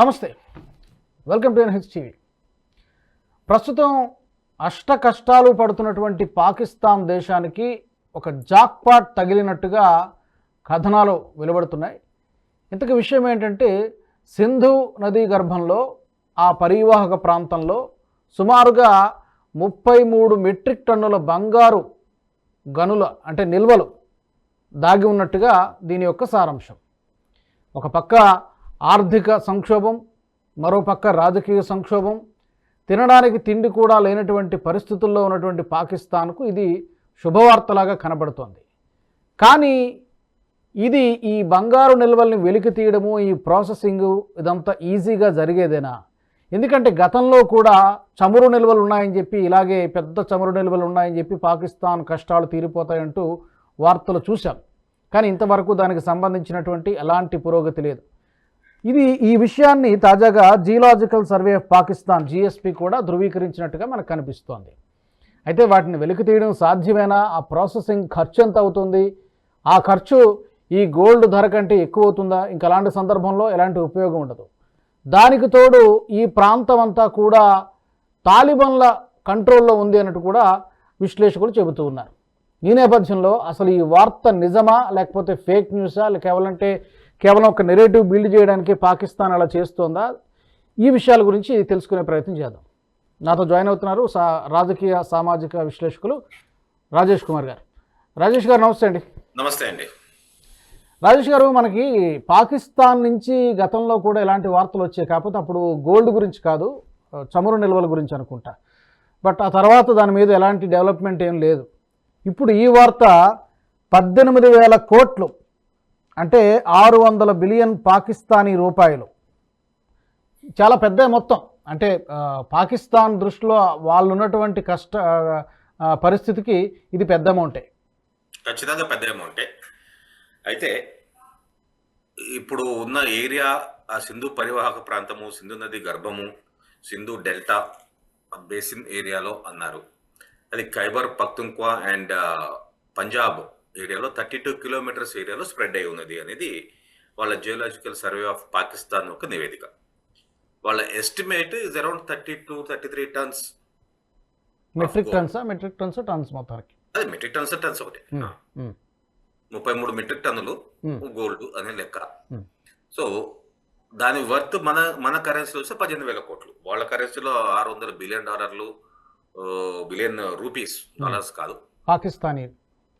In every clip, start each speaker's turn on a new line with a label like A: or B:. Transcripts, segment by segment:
A: నమస్తే. Welcome to NH TV. ప్రస్తుతం అష్ట కష్టాలు పడుతున్నటువంటి పాకిస్తాన్ దేశానికి ఒక జాక్పాట్ తగిలినట్టుగా కథనాలు వెలువడుతున్నాయి. ఇంతకు విషయం ఏంటంటే సింధు నదీ గర్భంలో ఆ పరివాహక ప్రాంతంలో సుమారుగా ముప్పై మూడు మెట్రిక్ టన్నుల బంగారు గనుల అంటే నిల్వలు దాగి ఉన్నట్టుగా దీని యొక్క సారాంశం. ఒక పక్క ఆర్థిక సంక్షోభం మరోపక్క రాజకీయ సంక్షోభం తినడానికి తిండి కూడా లేనటువంటి పరిస్థితుల్లో ఉన్నటువంటి పాకిస్తాన్కు ఇది శుభవార్తలాగా కనబడుతోంది. కానీ ఇది ఈ బంగారు నిల్వల్ని వెలికి తీయడము ఈ ప్రాసెసింగ్ ఇదంతా ఈజీగా జరిగేదేనా? ఎందుకంటే గతంలో కూడా చమురు నిల్వలు ఉన్నాయని చెప్పి ఇలాగే పెద్ద చమురు నిల్వలు ఉన్నాయని చెప్పి పాకిస్తాన్ కష్టాలు తీరిపోతాయంటూ వార్తలు చూశాం. కానీ ఇంతవరకు దానికి సంబంధించినటువంటి ఎలాంటి పురోగతి లేదు. ఇది ఈ విషయాన్ని తాజాగా geological survey of Pakistan GSP కూడా ధృవీకరించినట్టుగా మనకు కనిపిస్తోంది. అయితే వాటిని వెలికి తీయడం సాధ్యమేనా? ఆ ప్రాసెసింగ్ ఖర్చు ఎంత అవుతుంది? ఆ ఖర్చు ఈ గోల్డ్ ధర కంటే ఎక్కువ అవుతుందా? ఇంకా అలాంటి సందర్భంలో ఎలాంటి ఉపయోగం ఉండదు. దానికి తోడు ఈ ప్రాంతం అంతా కూడా తాలిబన్ల కంట్రోల్లో ఉంది అన్నట్టు కూడా విశ్లేషకులు చెబుతూ ఉన్నారు. ఈ నేపథ్యంలో అసలు ఈ వార్త నిజమా? లేకపోతే ఫేక్ న్యూసా లేక కేవలం ఒక నెరేటివ్ బిల్డ్ చేయడానికి పాకిస్తాన్ అలా చేస్తోందా? ఈ విషయాల గురించి తెలుసుకునే ప్రయత్నం చేద్దాం. నాతో జాయిన్ అవుతున్నారు సా రాజకీయ సామాజిక విశ్లేషకులు రాజేష్ కుమార్ గారు. రాజేష్ గారు నమస్తే అండి.
B: నమస్తే అండి.
A: రాజేష్ గారు మనకి పాకిస్తాన్ నుంచి గతంలో కూడా ఎలాంటి వార్తలు వచ్చాయి. కాకపోతే అప్పుడు గోల్డ్ గురించి కాదు చమురు నిల్వల గురించి అనుకుంటా. బట్ ఆ తర్వాత దాని మీద ఎలాంటి డెవలప్మెంట్ ఏం లేదు. ఇప్పుడు ఈ వార్త పద్దెనిమిది వేల కోట్లు అంటే ఆరు వందల బిలియన్ పాకిస్తానీ రూపాయలు. చాలా పెద్ద మొత్తం. అంటే పాకిస్తాన్ దృష్టిలో వాళ్ళు ఉన్నటువంటి కష్ట పరిస్థితికి ఇది పెద్ద అమౌంటే.
B: ఖచ్చితంగా పెద్ద అమౌంటే. అయితే ఇప్పుడు ఉన్న ఏరియా ఆ సింధు పరివాహక ప్రాంతము సింధు నది గర్భము సింధు డెల్టా బేసిన్ ఏరియాలో అన్నారు. అది ఖైబర్ పక్తుంక్వా అండ్ పంజాబ్. ఏరియాలో థర్టీ టూ కిలోమీటర్స్ ఏరియాలో స్ప్రెడ్ అయి ఉన్నది అనేది వాళ్ళ జియోలాజికల్ సర్వే ఆఫ్ పాకిస్తాన్ ఒక నివేదిక. వాళ్ళ estimate is around thirty two thirty three tons
A: metric tons metric tons tons మొత్తానికి.
B: అది మెట్రిక్ టన్స్ టన్స్ ఒకటి. ముప్పై మూడు మెట్రిక్ టన్నులు గోల్డ్ అనే లెక్క. సో దాని వర్త్ మన మన కరెన్సీలో వస్తే పద్దెనిమిది వేల కోట్లు. వాళ్ళ కరెన్సీలో ఆరు వందల బిలియన్ డాలర్లు బిలియన్ రూపీస్ డాలర్స్ కాదు.
A: పాకిస్తానీ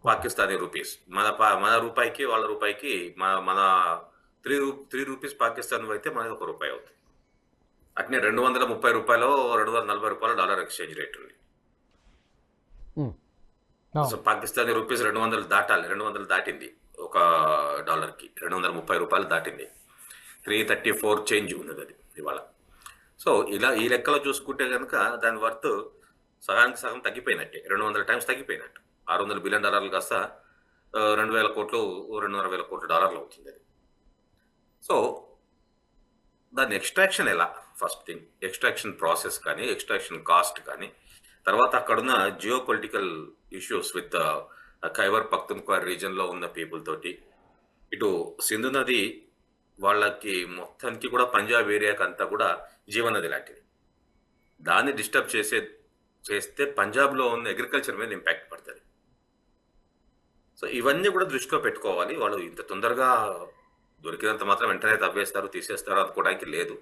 B: పాకిస్తానీ రూపీస్. మన పా- మన రూపాయికి వాళ్ళ రూపాయికి మన మన త్రీ రూ త్రీ రూపీస్ పాకిస్తాన్ అయితే మనది ఒక రూపాయి అవుతుంది. అట్నే రెండు వందల ముప్పై రూపాయలు రెండు వందల నలభై రూపాయలు డాలర్ ఎక్స్చేంజ్ రేట్ ఉంది. సో పాకిస్తానీ రూపీస్ రెండు వందలు దాటాలి రెండు వందలు దాటింది ఒక డాలర్కి. రెండు వందల ముప్పై రూపాయలు దాటింది. త్రీ థర్టీ ఫోర్ చేంజ్ ఉన్నది అది ఇవాళ. సో ఇలా ఈ లెక్కలో చూసుకుంటే కనుక దాని వర్త్ సగానికి సగం తగ్గిపోయినట్టే రెండు వందల టైమ్స్ తగ్గిపోయినట్టు. ఆరు వందల బిలియన్ డాలర్లు కాస్త రెండు వేల కోట్లు రెండున్నర వేల కోట్ల డాలర్లు అవుతుంది అది. సో దాని ఎక్స్ట్రాక్షన్ ఎలా? ఫస్ట్ థింగ్ ఎక్స్ట్రాక్షన్ ప్రాసెస్ కానీ ఎక్స్ట్రాక్షన్ కాస్ట్ కానీ తర్వాత అక్కడున్న geopolitical issues with Khyber Pakhtunkhwa రీజన్లో ఉన్న పీపుల్ తోటి. ఇటు సింధు నది వాళ్ళకి మొత్తానికి కూడా పంజాబ్ ఏరియాకి అంతా కూడా జీవనది లాంటిది. దాన్ని డిస్టర్బ్ చేసే చేస్తే పంజాబ్లో ఉన్న అగ్రికల్చర్ మీద ఇంపాక్ట్ పడుతుంది. సో ఇవన్నీ కూడా దృష్టిలో పెట్టుకోవాలి. వాళ్ళు ఇంత తొందరగా దొరికినంత మాత్రం వెంటనే తవ్వేస్తారు తీసేస్తారు అనుకోవడానికి లేదు.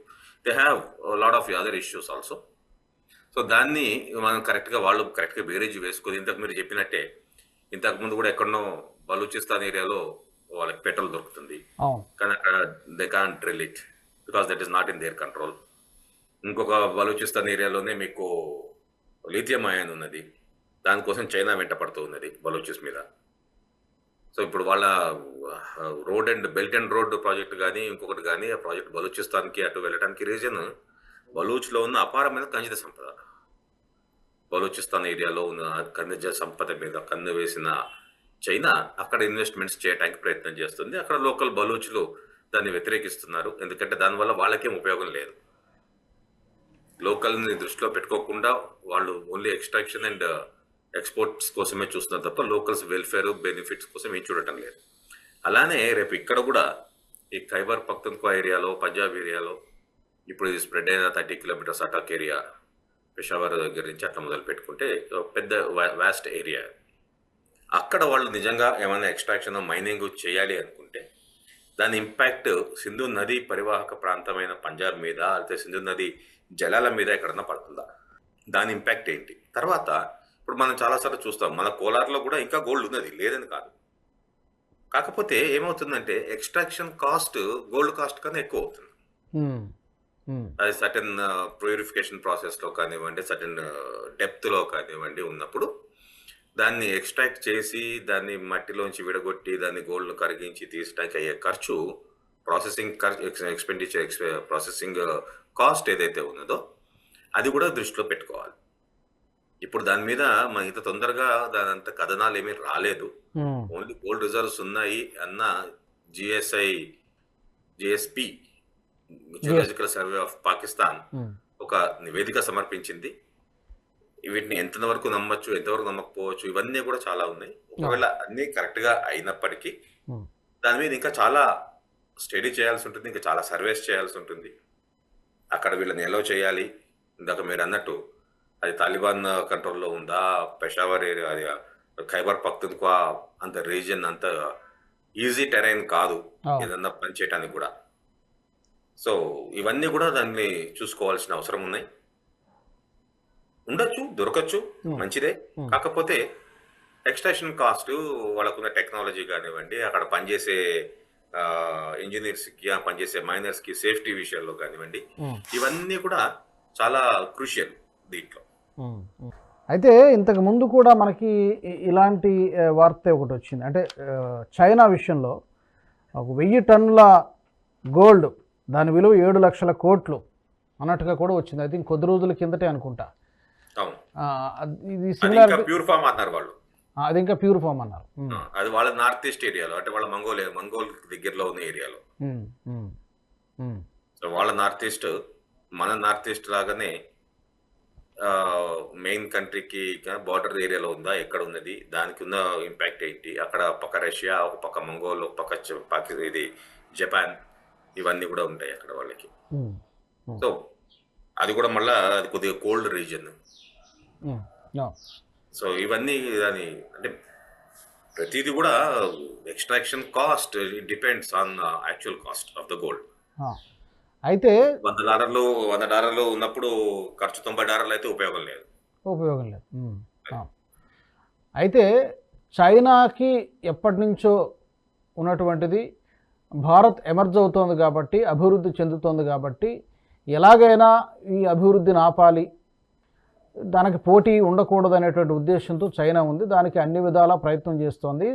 B: They have lot of other issues also so దాన్ని మనం కరెక్ట్గా వాళ్ళు కరెక్ట్గా బేరేజ్ వేసుకొని ఇంతకు మీరు చెప్పినట్టే ఇంతకు ముందు కూడా ఎక్కడనో బలూచిస్తాన్ ఏరియాలో వాళ్ళకి పెట్రోల్ దొరుకుతుంది. కానీ అక్కడ they can drill it because that is not in their control ఇంకొక బలూచిస్తాన్ ఏరియాలోనే మీకు లిథియం అయాన్ ఉన్నది. దానికోసం చైనా వెంట పడుతూ ఉన్నది బలూచిస్ మీద. సో ఇప్పుడు వాళ్ళ road and belt and road project కానీ ఇంకొకటి కానీ ఆ ప్రాజెక్ట్ బలూచిస్తాన్కి అటు వెళ్ళడానికి రీజన్ బలూచ్లో ఉన్న అపారమైన ఖనిజ సంపద. బలూచిస్తాన్ ఏరియాలో ఉన్న ఖనిజ సంపద మీద కన్ను వేసిన చైనా అక్కడ ఇన్వెస్ట్మెంట్స్ చేయడానికి ప్రయత్నం చేస్తుంది. అక్కడ లోకల్ బలూచ్లు దాన్ని వ్యతిరేకిస్తున్నారు. ఎందుకంటే దానివల్ల వాళ్ళకేం ఉపయోగం లేదు. లోకల్ని దృష్టిలో పెట్టుకోకుండా వాళ్ళు ఓన్లీ ఎక్స్ట్రాక్షన్ అండ్ ఎక్స్పోర్ట్స్ కోసమే చూస్తున్నారు తప్ప లోకల్స్ వెల్ఫేర్ బెనిఫిట్స్ కోసం ఏం చూడటం లేదు. అలానే రేపు ఇక్కడ కూడా ఈ ఖైబర్ పఖ్తుంఖ్వా ఏరియాలో పంజాబ్ ఏరియాలో ఇప్పుడు ఇది స్ప్రెడ్ అయిన thirty kilometres Attock area Peshawar దగ్గర నుంచి అట్లా మొదలు పెట్టుకుంటే పెద్ద వాస్ట్ ఏరియా అక్కడ వాళ్ళు నిజంగా ఏమైనా ఎక్స్ట్రాక్షన్ మైనింగ్ చేయాలి అనుకుంటే దాని ఇంపాక్ట్ సింధు నది పరివాహక ప్రాంతమైన పంజాబ్ మీద లేకపోతే సింధు నది జలాల మీద ఎక్కడన్నా పడుతుందా? దాని ఇంపాక్ట్ ఏంటి? తర్వాత ఇప్పుడు మనం చాలాసార్లు చూస్తాం మన కోలార్లో కూడా ఇంకా గోల్డ్ ఉన్నది లేదని కాదు. కాకపోతే ఏమవుతుందంటే ఎక్స్ట్రాక్షన్ కాస్ట్ గోల్డ్ కాస్ట్ కన్నా ఎక్కువ అవుతుంది. అది సటన్ ప్యూరిఫికేషన్ ప్రాసెస్లో కానివ్వండి సటన్ డెప్త్లో కానివ్వండి ఉన్నప్పుడు దాన్ని ఎక్స్ట్రాక్ట్ చేసి దాన్ని మట్టిలోంచి విడగొట్టి దాన్ని గోల్డ్ కరిగించి తీసడానికి అయ్యే ఖర్చు ప్రాసెసింగ్ ఖర్చు ఎక్స్పెండిచర్ ప్రాసెసింగ్ కాస్ట్ ఏదైతే ఉన్నదో అది కూడా దృష్టిలో పెట్టుకోవాలి. ఇప్పుడు దాని మీద మన ఇంత తొందరగా దాని అంత కథనాలు ఏమీ రాలేదు. ఓన్లీ గోల్డ్ రిజర్వ్స్ ఉన్నాయి అన్న GSI GSP geological survey of Pakistan ఒక నివేదిక సమర్పించింది. వీటిని ఎంతవరకు నమ్మొచ్చు ఎంతవరకు నమ్మకపోవచ్చు ఇవన్నీ కూడా చాలా ఉన్నాయి. ఒకవేళ అన్ని కరెక్ట్గా అయినప్పటికీ దాని మీద ఇంకా చాలా స్టడీ చేయాల్సి ఉంటుంది ఇంకా చాలా సర్వేస్ చేయాల్సి ఉంటుంది. అక్కడ వీళ్ళని ఎలో చేయాలి. ఇందాక మీరు అన్నట్టు అది తాలిబాన్ కంట్రోల్లో ఉందా పెషావర్ ఏరియా అది ఖైబర్ పఖ్తుంఖ్వా అంత రీజియన్ అంత ఈజీ టెరైన్ కాదు. ఏదన్నా పని చేయడానికి కూడా సో ఇవన్నీ కూడా దాన్ని చూసుకోవాల్సిన అవసరం ఉన్నాయి ఉండొచ్చు దొరకచ్చు. మంచిదే. కాకపోతే ఎక్స్ట్రాక్షన్ కాస్ట్ వాళ్ళకున్న టెక్నాలజీ కానివ్వండి అక్కడ పనిచేసే ఇంజనీర్స్కి పనిచేసే మైనర్స్కి సేఫ్టీ విషయాల్లో కానివ్వండి. ఇవన్నీ కూడా చాలా క్రూషియల్ దీంట్లో.
A: అయితే ఇంతకు ముందు కూడా మనకి ఇలాంటి వార్త ఒకటి వచ్చింది. అంటే చైనా విషయంలో ఒక వెయ్యి టన్నుల గోల్డ్ దాని విలువ ఏడు లక్షల కోట్లు అన్నట్టుగా కూడా వచ్చింది. ఐ థింక్ కొద్ది రోజుల కిందటే అనుకుంటా. ఇది సిమిలర్
B: ఇంకా ప్యూర్ ఫామ్ అన్నారు వాళ్ళు.
A: అది ఇంకా ప్యూర్ ఫామ్ అన్నారు.
B: అది వాళ్ళ నార్త్ ఈస్ట్ ఏరియాలో అంటే వాళ్ళ మంగోల్ మంగోల్ దగ్గరలో ఉన్న ఏరియాలో. సో వాళ్ళ నార్త్ ఈస్ట్ మన నార్త్ ఈస్ట్ లాగానే మెయిన్ కంట్రీకి బార్డర్ ఏరియాలో ఉందా? ఎక్కడ ఉన్నది? దానికి ఉన్న ఇంపాక్ట్ ఏంటి? అక్కడ పక్క రష్యా ఒక పక్క మంగోల్ ఒక పక్క పాకి ఇది జపాన్ ఇవన్నీ కూడా ఉంటాయి అక్కడ వాళ్ళకి. సో అది కూడా మళ్ళా అది కొద్దిగా కోల్డ్ రీజన్. సో ఇవన్నీ దాని అంటే ప్రతిదీ కూడా extraction cost depends on actual cost of the gold.
A: అయితే
B: వంద డాలర్లు వంద డాలర్లు ఉన్నప్పుడు ఖర్చు తొంభై డాలర్లు అయితే ఉపయోగం లేదు.
A: ఉపయోగం లేదు. అయితే చైనాకి ఎప్పటి నుంచో ఉన్నటువంటిది భారత్ ఎమర్జ్ అవుతోంది కాబట్టి అభివృద్ధి చెందుతోంది కాబట్టి ఎలాగైనా ఈ అభివృద్ధిని ఆపాలి దానికి పోటీ ఉండకూడదు అనేటువంటి ఉద్దేశంతో చైనా ఉంది. దానికి అన్ని విధాలా ప్రయత్నం చేస్తోంది.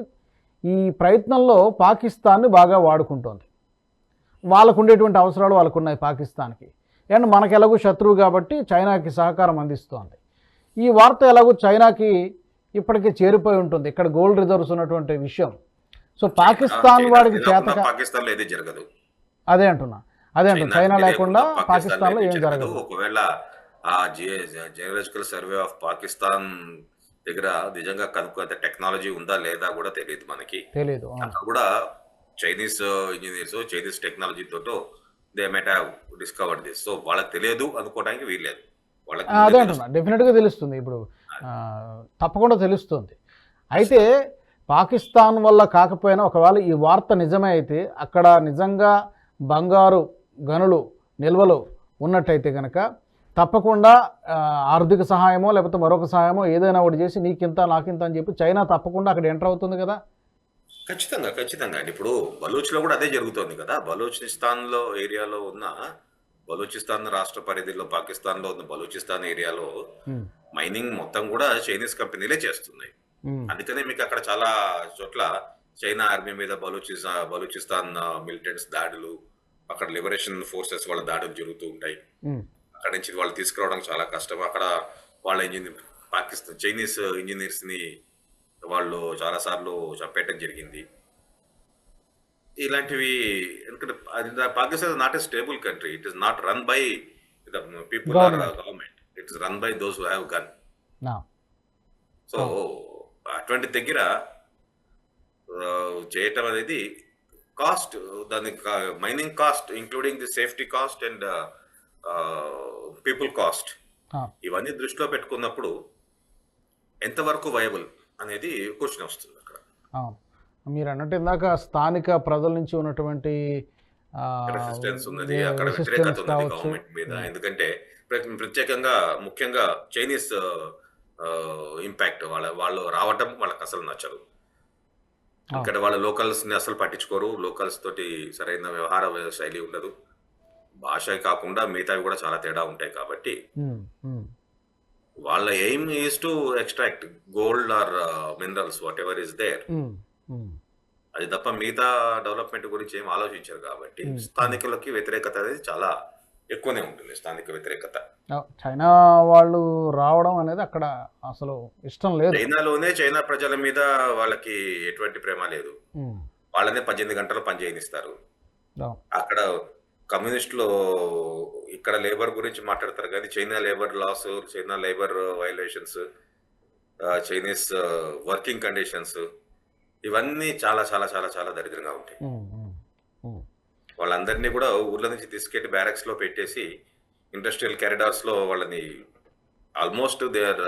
A: ఈ ప్రయత్నంలో పాకిస్తాన్ని బాగా వాడుకుంటోంది. వాళ్ళకు ఉండేటువంటి అవసరాలు వాళ్ళకు ఉన్నాయి పాకిస్తాన్కి. అండ్ మనకు ఎలాగో శత్రువు కాబట్టి చైనాకి సహకారం అందిస్తోంది. ఈ వార్త ఎలాగో చైనాకి ఇప్పటికే చేరిపోయి ఉంటుంది. ఇక్కడ గోల్డ్ రిజర్వ్స్ ఉన్నటువంటి విషయం. సో పాకిస్తాన్ వాడికి చేతక
B: పాకిస్తాన్లో ఏది జరగదు.
A: అదే అంటున్నా. అదే అంటున్నా. చైనా లేకుండా పాకిస్తాన్లో ఏం జరగదు.
B: ఒకవేళ ఆ జియోలాజికల్ సర్వే ఆఫ్ పాకిస్తాన్ దగ్గర నిజంగా కనుక్కుంటే టెక్నాలజీ ఉందా లేదా కూడా తెలియదు మనకి.
A: తెలియదు.
B: కూడా Chinese engineers Chinese technology తోటో they might have discovered this so వాళ్ళకి తెలియదు అనుకోవడానికి వీల్లేదు. వాళ్ళకి
A: అదే అంటున్నా. డెఫినెట్గా తెలుస్తుంది ఇప్పుడు తప్పకుండా తెలుస్తుంది. అయితే పాకిస్తాన్ వల్ల కాకపోయినా ఒకవేళ ఈ వార్త నిజమే అయితే అక్కడ నిజంగా బంగారు గనులు నిల్వలు ఉన్నట్టయితే కనుక తప్పకుండా ఆర్థిక సహాయమో లేకపోతే మరొక సహాయమో ఏదైనా ఒకటి చేసి నీకింత నాకింత అని చెప్పి చైనా తప్పకుండా అక్కడ ఎంటర్ అవుతుంది కదా?
B: ఖచ్చితంగా ఖచ్చితంగా. అండి ఇప్పుడు బలూచ్లో కూడా అదే జరుగుతోంది కదా. బలూచిస్తాన్లో ఏరియాలో ఉన్న బలూచిస్తాన్ రాష్ట్ర పరిధిలో పాకిస్తాన్లో ఉన్న బలూచిస్తాన్ ఏరియాలో మైనింగ్ మొత్తం కూడా చైనీస్ కంపెనీలే చేస్తున్నాయి. అందుకనే మీకు అక్కడ చాలా చోట్ల చైనా ఆర్మీ మీద బలూచిస్తా బలూచిస్తాన్ మిలిటెంట్స్ దాడులు అక్కడ లిబరేషన్ ఫోర్సెస్ వాళ్ళ దాడులు జరుగుతూ ఉంటాయి. అక్కడ నుంచి వాళ్ళు తీసుకురావడం చాలా కష్టం. అక్కడ వాళ్ళ ఇంజనీర్ పాకిస్తాన్ చైనీస్ ఇంజనీర్స్ని వాళ్ళు చాలా సార్లు చంపేయటం జరిగింది. ఇలాంటివి ఎందుకంటే Pakistan not a stable country it is not run by the people are. Government it is run by those who have gun so అటువంటి దగ్గర చేయటం అనేది కాస్ట్ దాని mining cost including the safety cost and people cost ఇవన్నీ దృష్టిలో పెట్టుకున్నప్పుడు ఎంతవరకు viable అనేది క్వశ్చన్ వస్తుంది అక్కడ.
A: మీరు అన్నట్టు ఇందాక స్థానిక ప్రజల నుంచి ఉన్నటువంటి
B: రెసిస్టెన్స్ ఉన్నది అక్కడ వ్యతిరేకత ఉన్నది గవర్నమెంట్ మీద. ఎందుకంటే ప్ర- ప్రత్యేకంగా ముఖ్యంగా చైనీస్ ఇంపాక్ట్ వాళ్ళ వాళ్ళు రావటం వాళ్ళకి అసలు నచ్చదు. ఇక్కడ వాళ్ళ లోకల్స్ని అసలు పట్టించుకోరు. లోకల్స్ తోటి సరైన వ్యవహార శైలి ఉండదు. భాష కాకుండా మిగతావి కూడా చాలా తేడా ఉంటాయి కాబట్టి
A: ఉమ్, ఉమ్,
B: వాళ్ళ aim is to extract gold or minerals whatever is there అది తప్ప మిగతా డెవలప్మెంట్ గురించి ఏం ఆలోచించారు కాబట్టి. స్థానికులకి వ్యతిరేకత అనేది చాలా ఎక్కువనే ఉంటుంది స్థానిక వ్యతిరేకత.
A: చైనా వాళ్ళు రావడం అనేది అక్కడ అసలు ఇష్టం లేదు.
B: చైనాలోనే చైనా ప్రజల మీద వాళ్ళకి ఎటువంటి ప్రేమ లేదు. వాళ్ళనే పద్దెనిమిది గంటలు పని చేయనిస్తారు. అక్కడ కమ్యూనిస్టులు ఇక్కడ లేబర్ గురించి మాట్లాడతారు కానీ China labour laws China labour violations Chinese working conditions ఇవన్నీ చాలా చాలా చాలా చాలా దరిద్రంగా ఉంటాయి. వాళ్ళందరినీ కూడా ఊర్ల నుంచి తీసుకెళ్ళి బ్యారక్స్లో పెట్టేసి ఇండస్ట్రియల్ క్యారిడార్స్లో వాళ్ళని almost they are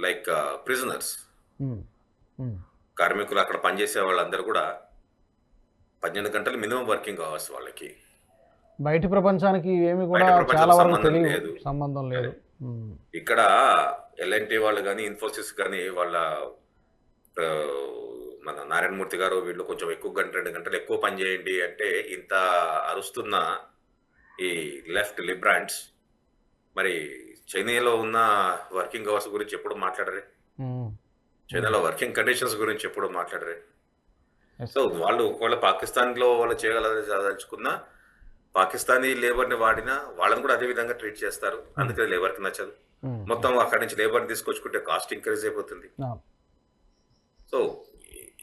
B: like prisoners కార్మికులు అక్కడ పనిచేసే వాళ్ళందరూ కూడా పన్నెండు గంటలు మినిమం వర్కింగ్ అవర్స్ వాళ్ళకి.
A: బయటి ప్రపంచానికి ఏమి కూడా చాలా వరకు తెలియదు. సంబంధం లేదు.
B: ఇక్కడ ఎల్ఎన్టీ వాళ్ళు కానీ ఇన్ఫోసిస్ కానీ వాళ్ళ మన నారాయణమూర్తి గారు వీళ్ళు కొంచెం ఎక్కువ గంట రెండు గంటలు ఎక్కువ పని చేయండి అంటే ఇంత అరుస్తున్న ఈ లెఫ్ట్ లిబ్రాండ్స్ మరి చైనాలో ఉన్న వర్కింగ్ అవర్స్ గురించి ఎప్పుడు మాట్లాడరే? చైనాలో వర్కింగ్ కండిషన్స్ గురించి ఎప్పుడు మాట్లాడరే. సో వాళ్ళు ఒకవేళ పాకిస్తాన్లో వాళ్ళు చేయగలదలుచుకున్న పాకిస్తానీ లేబర్ని వాడినా వాళ్ళని కూడా అదే విధంగా ట్రీట్ చేస్తారు. అందుకే లేబర్కి నచ్చదు.
A: ఉమ్,
B: మొత్తం అక్కడి నుంచి లేబర్ తీసుకొచ్చుకుంటే కాస్ట్ ఇంక్రీజ్ అయిపోతుంది. సో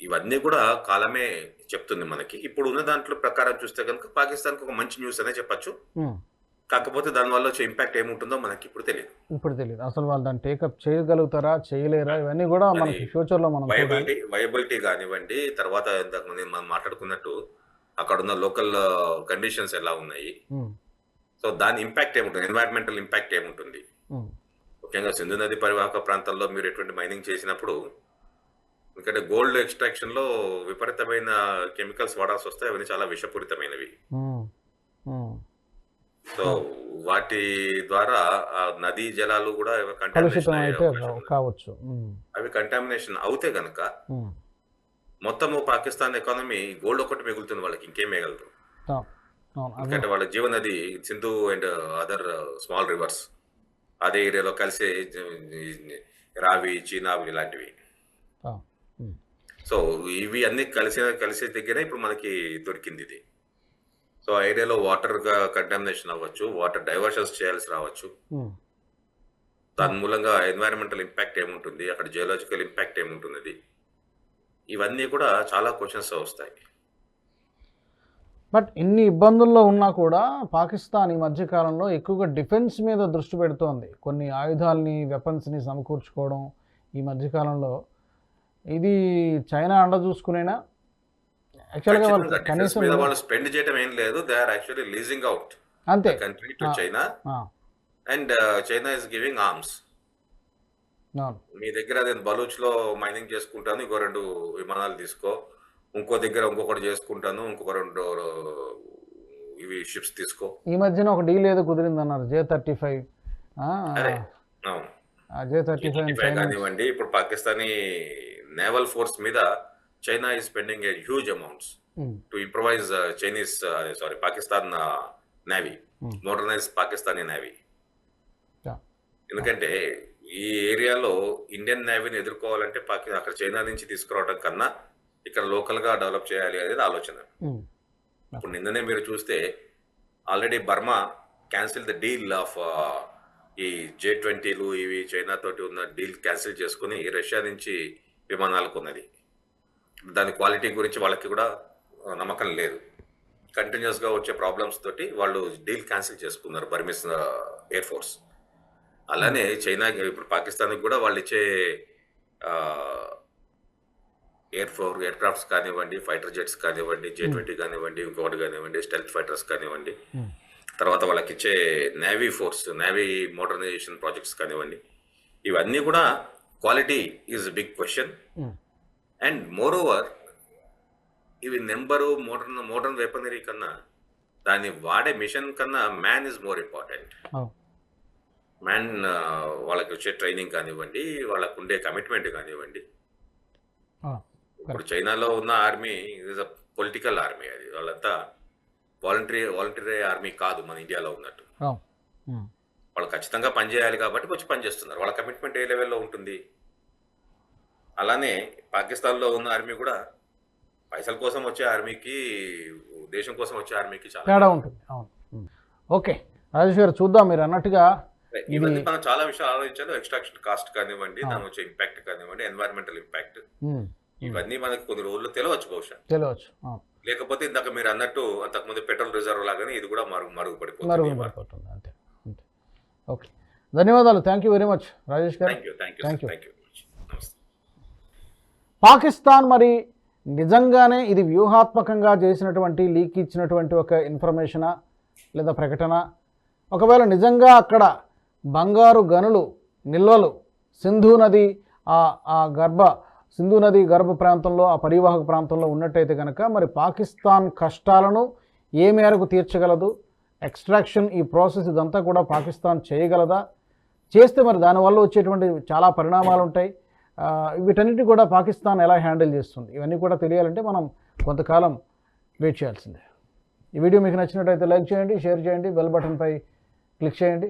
B: ఇవన్నీ కూడా కాలమే చెప్తుంది మనకి. ఇప్పుడు ఉన్న దాంట్లో ప్రకారం చూస్తే కనుక పాకిస్తాన్కి ఒక మంచి న్యూస్ అనే చెప్పొచ్చు.
A: ఉమ్,
B: కాకపోతే దానివల్ల వచ్చే ఇంపాక్ట్ ఏముంటుందో మనకి ఇప్పుడు తెలియదు.
A: ఇప్పుడు తెలియదు. అసలు వాళ్ళు దాన్ని టేకప్ చేయగలుగుతారా చేయలేరా? ఇవన్నీ కూడా మనకి
B: అది
A: ఫ్యూచర్లో మనం చూడాలి.
B: వయబిలిటీ వయబిలిటీ కానివ్వండి తర్వాత మనం మనం మాట్లాడుకున్నట్టు అక్కడ ఉన్న లోకల్ కండిషన్స్ ఎలా ఉన్నాయి. సో దాని ఇంపాక్ట్ ఏముంటుంది? ఎన్వైరన్మెంటల్ ఇంపాక్ట్ ఏముంటుంది? ముఖ్యంగా సింధు నది పరివాహక ప్రాంతాల్లో మీరు ఎటువంటి మైనింగ్ చేసినప్పుడు ఎందుకంటే గోల్డ్ ఎక్స్ట్రాక్షన్లో విపరీతమైన కెమికల్స్ వాడాల్సి వస్తాయి అవన్నీ చాలా విషపూరితమైనవి. సో వాటి ద్వారా ఆ నదీ జలాలు కూడా.
A: కావచ్చు.
B: అవి కంటామినేషన్ అవుతే గనక మొత్తము పాకిస్తాన్ ఎకానమీ గోల్డ్ ఒకటి మిగులుతుంది వాళ్ళకి ఇంకేం మిగలదు.
A: అదే.
B: ఎందుకంటే వాళ్ళ జీవనది Sindhu and other small rivers అదే ఏరియాలో కలిసే రావి చీనావి ఇలాంటివి. సో ఇవి అన్ని కలిసి కలిసే దగ్గర ఇప్పుడు మనకి దొరికింది ఇది. సో ఆ ఏరియాలో వాటర్ కంటామినేషన్ అవ్వచ్చు వాటర్ డైవర్షన్స్ చేయాల్సి రావచ్చు. దాని మూలంగా ఎన్వైరన్మెంటల్ ఇంపాక్ట్ ఏముంటుంది అక్కడ జియోలాజికల్ ఇంపాక్ట్ ఏముంటుంది ఇవన్నీ కూడా చాలా క్వశ్చన్స్ వస్తాయి.
A: బట్ ఇన్ని ఇబ్బందుల్లో ఉన్నా కూడా పాకిస్తాన్ ఈ మధ్య కాలంలో ఎక్కువగా డిఫెన్స్ మీద దృష్టి పెడుతోంది. కొన్ని ఆయుధాలని వెపన్స్ని సమకూర్చుకోవడం ఈ మధ్య కాలంలో. ఇది చైనా అండ చూసుకునేనా? యాక్చువల్గా వాళ్ళు కనీసం
B: స్పెండ్ చేయడం ఏం లేదు. They are actually leasing out
A: అంతే.
B: Country to. China and China is giving arms మీ దగ్గర నేను బలూచ్లో మైనింగ్ చేసుకుంటాను ఇంకో రెండు విమానాలు తీసుకో. ఇంకో దగ్గర ఇంకొకటి చేసుకుంటాను ఇంకొక రెండు ఇవి షిప్స్ తీసుకో.
A: ఈ మధ్యన ఒక డీల్ ఏదో కుదిరింది అన్నారు J thirty five J thirty five
B: G25 కానివ్వండి ఇప్పుడు పాకిస్తానీ నేవల్ ఫోర్స్ మీద చైనా ఈ spending a huge amounts to improvise Chinese sorry Pakistan navy. Modernise Pakistani navy ఎందుకంటే ఈ ఏరియాలో ఇండియన్ నేవీని ఎదుర్కోవాలంటే పాకి అక్కడ చైనా నుంచి తీసుకురావడం కన్నా ఇక్కడ లోకల్గా డెవలప్ చేయాలి అనేది ఆలోచన. ఇప్పుడు నిన్ననే మీరు చూస్తే already Burma cancel the deal of ఈ జే ట్వంటీలు ఇవి చైనా తోటి ఉన్న డీల్ క్యాన్సిల్ చేసుకుని రష్యా నుంచి విమానాలు కొన్నది. దాని క్వాలిటీ గురించి వాళ్ళకి కూడా నమ్మకం లేదు. కంటిన్యూస్గా వచ్చే ప్రాబ్లమ్స్ తోటి వాళ్ళు డీల్ క్యాన్సిల్ చేసుకున్నారు బర్మిస్ ఎయిర్ ఫోర్స్. అలానే చైనా ఇప్పుడు పాకిస్తాన్కి కూడా వాళ్ళు ఇచ్చే ఎయిర్ ఫోర్ ఎయిర్ క్రాఫ్ట్స్ కానివ్వండి ఫైటర్ జెట్స్ కానివ్వండి జే ట్వంటీ కానివ్వండి ఇంకొకటి కానివ్వండి స్టెల్త్ ఫైటర్స్ కానివ్వండి. తర్వాత వాళ్ళకి ఇచ్చే navy force navy modernisation projects కానివ్వండి ఇవన్నీ కూడా quality is big question. And moreover ఇవి నెంబరు మోడర్న్ మోడర్న్ వెపనరీ కన్నా దాన్ని వాడే మిషన్ కన్నా man is more important. Man వాళ్ళకి వచ్చే ట్రైనింగ్ కానివ్వండి వాళ్ళకు ఉండే కమిట్మెంట్ కానివ్వండి. ఇప్పుడు చైనాలో ఉన్న army is a political army అది. వాళ్ళంతా వాలంటరీ వాలంటరీ ఆర్మీ కాదు మన ఇండియాలో ఉన్నట్టు. వాళ్ళు ఖచ్చితంగా పనిచేయాలి కాబట్టి వచ్చి పనిచేస్తున్నారు వాళ్ళ కమిట్మెంట్ ఏ లెవెల్లో ఉంటుంది? అలానే పాకిస్తాన్లో ఉన్న ఆర్మీ కూడా పైసల కోసం వచ్చే ఆర్మీకి దేశం కోసం వచ్చే ఆర్మీకి చాలా
A: తేడా ఉంటుంది. అవును. ఓకే. రాజేష్ గారు చూద్దాం. మీరు అన్నట్టుగా
B: ఇవన్నీ మనం చాలా విషయాలు ఆలోచించాలి. ఎక్స్ట్రాక్షన్ కాస్ట్ కానివ్వండి. దాని వచ్చే ఇంపాక్ట్ కానివ్వండి ఎన్వైరన్మెంటల్ ఇంపాక్ట్ ఇవన్నీ మనకి కొన్ని రోజుల్లో తెలియవచ్చు బహుశా.
A: తెలియవచ్చు. అవును
B: లేకపోతే ఇందాక మీరు అన్నట్టు అంతకుముందు పెట్రోల్ రిజర్వ్ లాగానే ఇది కూడా మరుగు మరుగుపడిపోతుంది.
A: మరుగుపడిపోతుంది. అంతే. అంతే. ఓకే. ధన్యవాదాలు. Thank you very much Rajesh garu.
B: Thank you thank you
A: Pakistan మరి నిజంగానే ఇది వ్యూహాత్మకంగా చేసినటువంటి లీక్ ఇచ్చినటువంటి ఒక ఇన్ఫర్మేషనా లేదా ప్రకటన? ఒకవేళ నిజంగా అక్కడ బంగారు గనులు నిల్వలు సింధు నది ఆ ఆ గర్భ సింధు నది గర్భ ప్రాంతంలో ఆ పరివాహక ప్రాంతంలో ఉన్నట్టయితే కనుక మరి పాకిస్తాన్ కష్టాలను ఏ మేరకు తీర్చగలదు? ఎక్స్ట్రాక్షన్ ఈ ప్రాసెస్ ఇదంతా కూడా పాకిస్తాన్ చేయగలదా? చేస్తే మరి దానివల్ల వచ్చేటువంటి చాలా పరిణామాలు ఉంటాయి వీటన్నిటి కూడా పాకిస్తాన్ ఎలా హ్యాండిల్ చేస్తుంది? ఇవన్నీ కూడా తెలియాలంటే మనం కొంతకాలం వెయిట్ చేయాల్సిందే. ఈ వీడియో మీకు నచ్చినట్టయితే లైక్ చేయండి షేర్ చేయండి బెల్ బటన్పై క్లిక్ చేయండి.